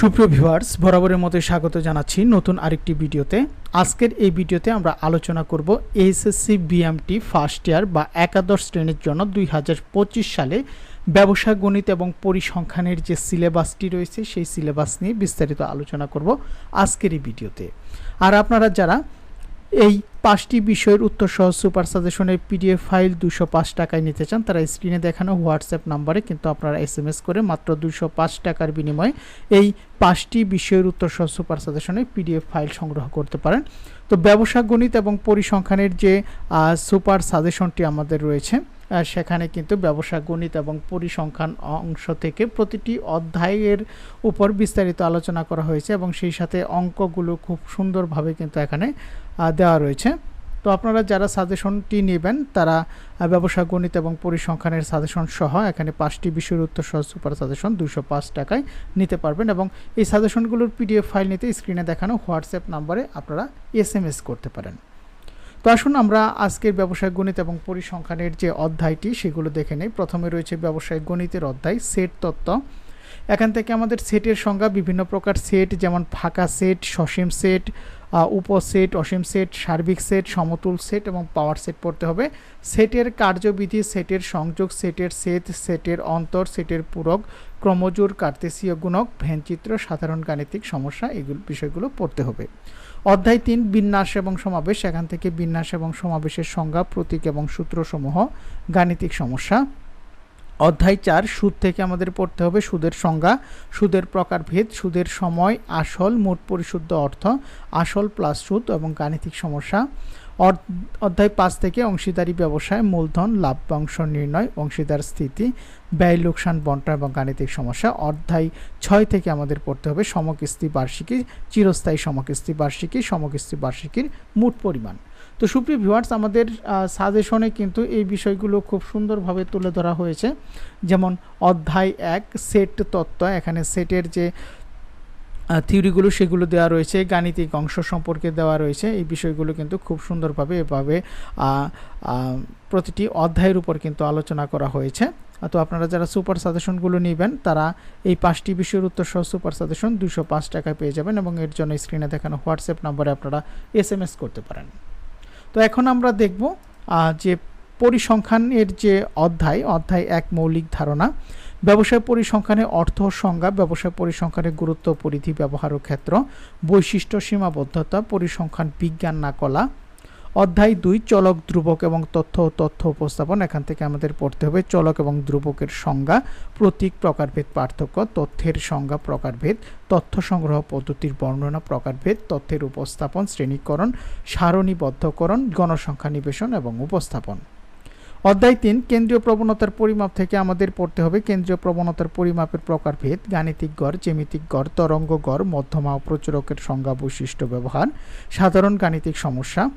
সুপ্রিয় ভিউয়ার্স, বরাবরের মতোই স্বাগত জানাচ্ছি নতুন আরেকটি ভিডিওতে। আজকের এই ভিডিওতে আমরা আলোচনা করব এইচএসসি বিএমটি ফার্স্ট ইয়ার বা একাদশ শ্রেণির জন্য দুই হাজার পঁচিশ সালে ব্যবসা, গণিত এবং পরিসংখ্যানের যে সিলেবাসটি রয়েছে, সেই সিলেবাস নিয়ে বিস্তারিত আলোচনা করব আজকের এই ভিডিওতে। আর আপনারা যারা এই পাঁচটি বিষয়ের উত্তর সহ সুপার সাজেশনের পিডিএফ ফাইল দুশো পাঁচ টাকায় নিতে চান, তারা স্ক্রিনে দেখানো হোয়াটসঅ্যাপ নাম্বারে কিন্তু আপনারা এস এম এস করে মাত্র দুশো পাঁচ টাকার বিনিময়ে এই পাঁচটি বিষয়ের উত্তর সহ সুপার সাজেশনের পিডিএফ ফাইল সংগ্রহ করতে পারেন। তো ব্যবসা, গণিত এবং পরিসংখ্যানের যে সুপার সাজেশনটি আমাদের রয়েছে সেখানে কিন্তু ব্যবসা, গণিত এবং পরিসংখ্যান অংশ থেকে প্রতিটি অধ্যায়ের উপর বিস্তারিত আলোচনা করা হয়েছে এবং সেই সাথে অঙ্কগুলো খুব সুন্দরভাবে কিন্তু এখানে দেওয়া রয়েছে। তো আপনারা যারা সাজেশনটি নেবেন, তারা ব্যবসা, গণিত এবং পরিসংখ্যানের সাজেশন সহ এখানে পাঁচটি বিষয়ের উত্তর সহ সুপার সাজেশন দুশো পাঁচ টাকায় নিতে পারবেন এবং এই সাজেশনগুলোর পিডিএফ ফাইল নিতে স্ক্রিনে দেখানো হোয়াটসঅ্যাপ নাম্বারে আপনারা এস করতে পারেন। তো আসুন আমরা আজকের ব্যবসায় গণিত এবং পরিসংখ্যানের যে অধ্যায়টি, সেগুলো দেখে নেই। প্রথমে রয়েছে ব্যবসায় গণিতের অধ্যায়, সেট তত্ত্ব। এখান থেকে আমাদের সেটের সংজ্ঞা বিভিন্ন প্রকার সেট, যেমন ফাঁকা সেট, সসীম সেট উপসেট অসীম সেট সার্বিক সেট সমতুল সেট এবং পাওয়ার সেট পড়তে হবে। সেটের কার্যবিধি সেটের সংযোগ সেটের সেট সেটের অন্তর সেটের পূরক ক্রমজোর কার্তেসীয় গুণক, ভ্যানচিত্র, সাধারণ গাণিতিক সমস্যা, এগুলো বিষয়গুলো পড়তে হবে। অধ্যায় তিন, বিন্যাস এবং সমাবেশ। এখান থেকে বিন্যাস এবং সমাবেশের সংজ্ঞা, প্রতীক এবং সূত্রসমূহ, গাণিতিক সমস্যা। অধ্যায় চার, সুদ থেকে আমাদের পড়তে হবে সুদের সংজ্ঞা, সুদের প্রকারভেদ, সুদের সময়, আসল, মোট পরিশুদ্ধ অর্থ, আসল প্লাস সুদ এবং গাণিতিক সমস্যা। অধ্যায় পাঁচ থেকে অংশীদারি ব্যবসায় মূলধন লাভ্যাংশ নির্ণয়, অংশীদার স্থিতি, ব্যয়, লোকসান, বন্টন এবং গাণিতিক সমস্যা। অধ্যায় ছয় থেকে আমাদের পড়তে হবে সমকিস্তি বার্ষিকী, চিরস্থায়ী সমকিস্তি বার্ষিকী, সমকিস্তি বার্ষিকীর মোট পরিমাণ। তো সুপ্রিয় ভিউয়ার্স আমাদের সাজেশনে কিন্তু এই বিষয়গুলো খুব সুন্দরভাবে তুলে ধরা হয়েছে। যেমন অধ্যায় এক সেট তত্ত্ব। এখানে সেটের যে থিওরিগুলো সেগুলো দেওয়া রয়েছে, গাণিতিক অংশ সম্পর্কে দেওয়া রয়েছে। এই বিষয়গুলো কিন্তু খুব সুন্দরভাবে এভাবে প্রতিটি অধ্যায়ের উপর কিন্তু আলোচনা করা হয়েছে। তো আপনারা যারা সুপার সাজেশনগুলো নেবেন, তারা এই পাঁচটি বিষয়ের উত্তর সহ সুপার সাজেশন দুশো পাঁচ টাকায় পেয়ে যাবেন এবং এর জন্য স্ক্রিনে দেখানো হোয়াটসঅ্যাপ নম্বরে আপনারা এস এম এস করতে পারেন। তো এখন আমরা দেখব যে পরিসংখ্যানের যে অধ্যায় অধ্যায় এক মৌলিক ধারণা ব্যবসায় পরিসংখ্যানে অর্থ সংজ্ঞা, ব্যবসায় পরিসংখ্যানের গুরুত্ব পরিধি ব্যবহার ও ক্ষেত্র, বৈশিষ্ট্য, সীমাবদ্ধতা, পরিসংখ্যান, বিজ্ঞান না কলা অধ্যায় দুই, চলক, ধ্রুবক এবং তথ্য ও তথ্য উপস্থাপন। এখান থেকে আমাদের পড়তে হবে চলক এবং ধ্রুবকের সংজ্ঞা, প্রতীক, প্রকারভেদ, পার্থক্য, তথ্যের সংজ্ঞা, প্রকারভেদ, তথ্য সংগ্রহ পদ্ধতির বর্ণনা, প্রকারভেদ, তথ্যের উপস্থাপন, শ্রেণীকরণ, সারণীবদ্ধকরণ, গণসংখ্যা নিবেশন এবং উপস্থাপন। অধ্যায় তিন, কেন্দ্রীয় প্রবণতার পরিমাপ থেকে আমাদের পড়তে হবে কেন্দ্রীয় প্রবণতার পরিমাপের প্রকারভেদ, গাণিতিক গড়, জ্যামিতিক গড়, তরঙ্গ গড়, মধ্যমা প্রচুরকের সংজ্ঞা বৈশিষ্ট্য ব্যবহার, সাধারণ গাণিতিক সমস্যা।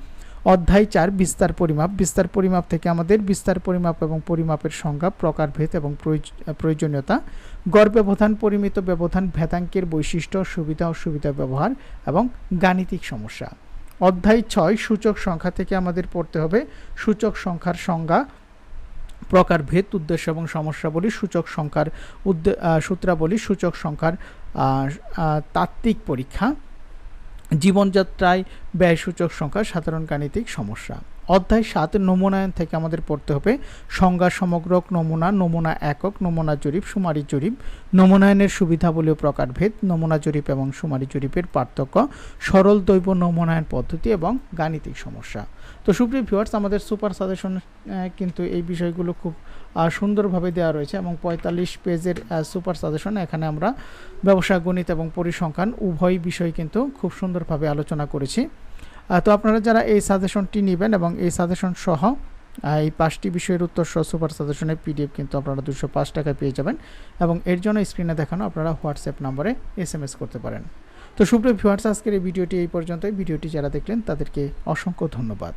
অধ্যায় চার, বিস্তার পরিমাপ। বিস্তার পরিমাপ থেকে আমাদের বিস্তার পরিমাপ এবং পরিমাপের সংজ্ঞা, প্রকারভেদ এবং প্রয়োজ- প্রয়োজনীয়তা, গড় ব্যবধান, পরিমিত ব্যবধান, ভেদাঙ্কের বৈশিষ্ট্য, সুবিধা ও সুবিধা ব্যবহার এবং গাণিতিক সমস্যা। অধ্যায় ছয়, সূচক সংখ্যা থেকে আমাদের পড়তে হবে। সূচক সংখ্যার সংজ্ঞা প্রকারভেদ উদ্দেশ্য এবং সমস্যাবলী, সূচক সংখ্যার উদ্দে- সূত্রাবলী, সূচক সংখ্যার তাত্ত্বিক পরীক্ষা, জীবনযাত্রায় ব্যয় সূচক সংখ্যা, সাধারণ গাণিতিক সমস্যা। অধ্যায় সাত নমুনায়ন থেকে আমাদের পড়তে হবে। সংজ্ঞা সমগ্রক, নমুনা নমুনা একক, নমুনা জরিপ, সুমারি জরিপ। নমুনায়নের সুবিধাবলী ও প্রকারভেদ, নমুনা জরিপ এবং সুমারি জরিপের পার্থক্য, সরল দৈব নমুনায়ন পদ্ধতি এবং গাণিতিক সমস্যা। তো সুপ্রিয় ভিউয়ার্স আমাদের সুপার সাজেশন কিন্তু এই বিষয়গুলো খুব সুন্দরভাবে দেওয়া রয়েছে এবং পঁয়তাল্লিশ পেজের সুপার সাজেশন এখানে আমরা ব্যবসা, গণিত এবং পরিসংখ্যান উভয় বিষয় কিন্তু খুব সুন্দরভাবে আলোচনা করেছি। তো আপনারা যারা এই সাজেশনটি নেবেন এবং এই সাজেশন সহ এই পাঁচটি বিষয়ের উত্তর সহ সুপার সাজেশনের পিডিএফ কিন্তু আপনারা দুশো পাঁচ টাকায় পেয়ে যাবেন এবং এর জন্য স্ক্রিনে দেখানো আপনারা হোয়াটসঅ্যাপ নম্বরে এস এস করতে পারেন। তো সুপ্রিয় ভিউয়ার্স আজকের এই ভিডিওটি এই পর্যন্তই। ভিডিওটি যারা দেখলেন তাদেরকে অসংখ্য ধন্যবাদ।